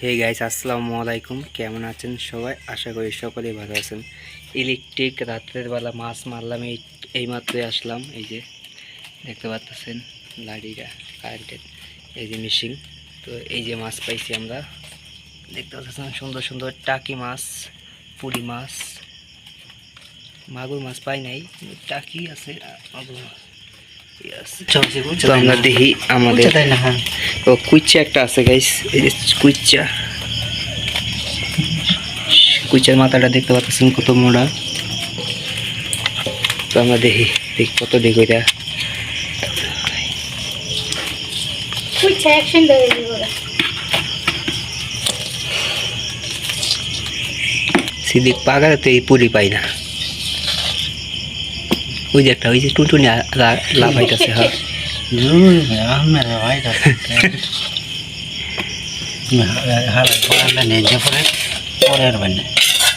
Hey guys আসসালামু আলাইকুম। কেমন আছেন সবাই? আশা করি সকলেই ভালো আছেন। ইলেকট্রিক রাত্রের বেলা মাছ মারলাম, এই এইমাত্রই আসলাম। এই যে দেখতে পাচ্ছেন লাড়িটা কারেন্টের এই যে মিশিং তো এই যে মাছ পাইছি আমরা। দেখতে পাচ্ছেন সুন্দর সুন্দর টাকি মাছ পুরি মাছ। মাগুর মাছ পাই নাই, টাকি আছে মাগুর মাছ। তো আমরা দেখি আমাদের ও কুইচা একটা আছে গাইস কুইচা কুইচার মাথাটা দেখতে পাচ্ছেন কত মোড়া তো আমরা দেখি দেখি কত দেখি ওরা। সিদিক পাগারে তো এই পুরি পাই না। ওই যে একটা ওই যে টুনটুনি আ- লা- লাফাইতেছে হ্যাঁ।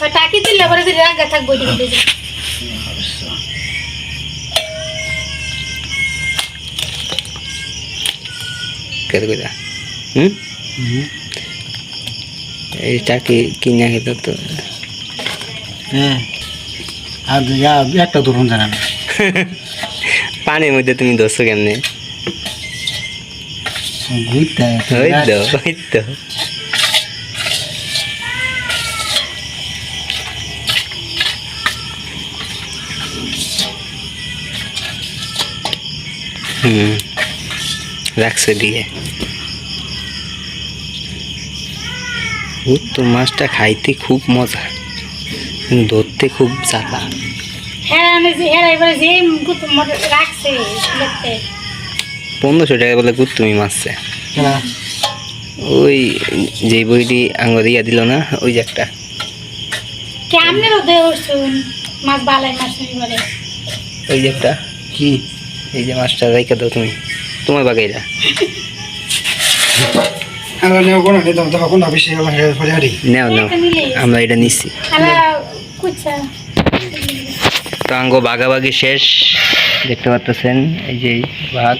ওই টাকি দিলে পরে যদি রাগা থাকব ওইদিকে দিয়ে দিবি। কেটে করে হুম। এইটা কি কিনে খেতে তো একটা ধরুন জানা না পানির মধ্যে তুমি দোষো কেমনে? ওই তো ওই তো। হুম রাখছে দিয়ে মাছটা খাইতে খুব মজা ধরতে খুব জ্বালা হ্যাঁ আমি যে হ্যাঁ যে গুতো রাখছে দেখতে পনেরোশো টাকা বলে তুমি মারছে। ওই যে বইটি আঙ্গুর ইয়া দিল না ওই যে একটা। কেমনেরও দেহ শুন মাছ বালাই মাছ বলে? ওই যে একটা। কি? এই যে মাছটা রাইকা দাও তুমি। তোমার বাগাইরা আমরা নেব কোন নিতে তখন অফিসে গেলাম পরে হারি নাও নাও। আমরা এটা নিচ্ছি। কুচা তো বাঘাবাগি শেষ। দেখতে পাচ্ছেন এই যে বাঘ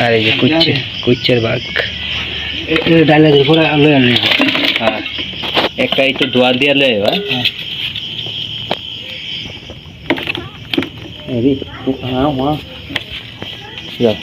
আর এই যে কুচ্ছে কুচ্ছের বাঘ ডালে দিয়ে আলো হ্যাঁ। একটা দিয়ে লয় বা হ্যাঁ। হ্যাঁ।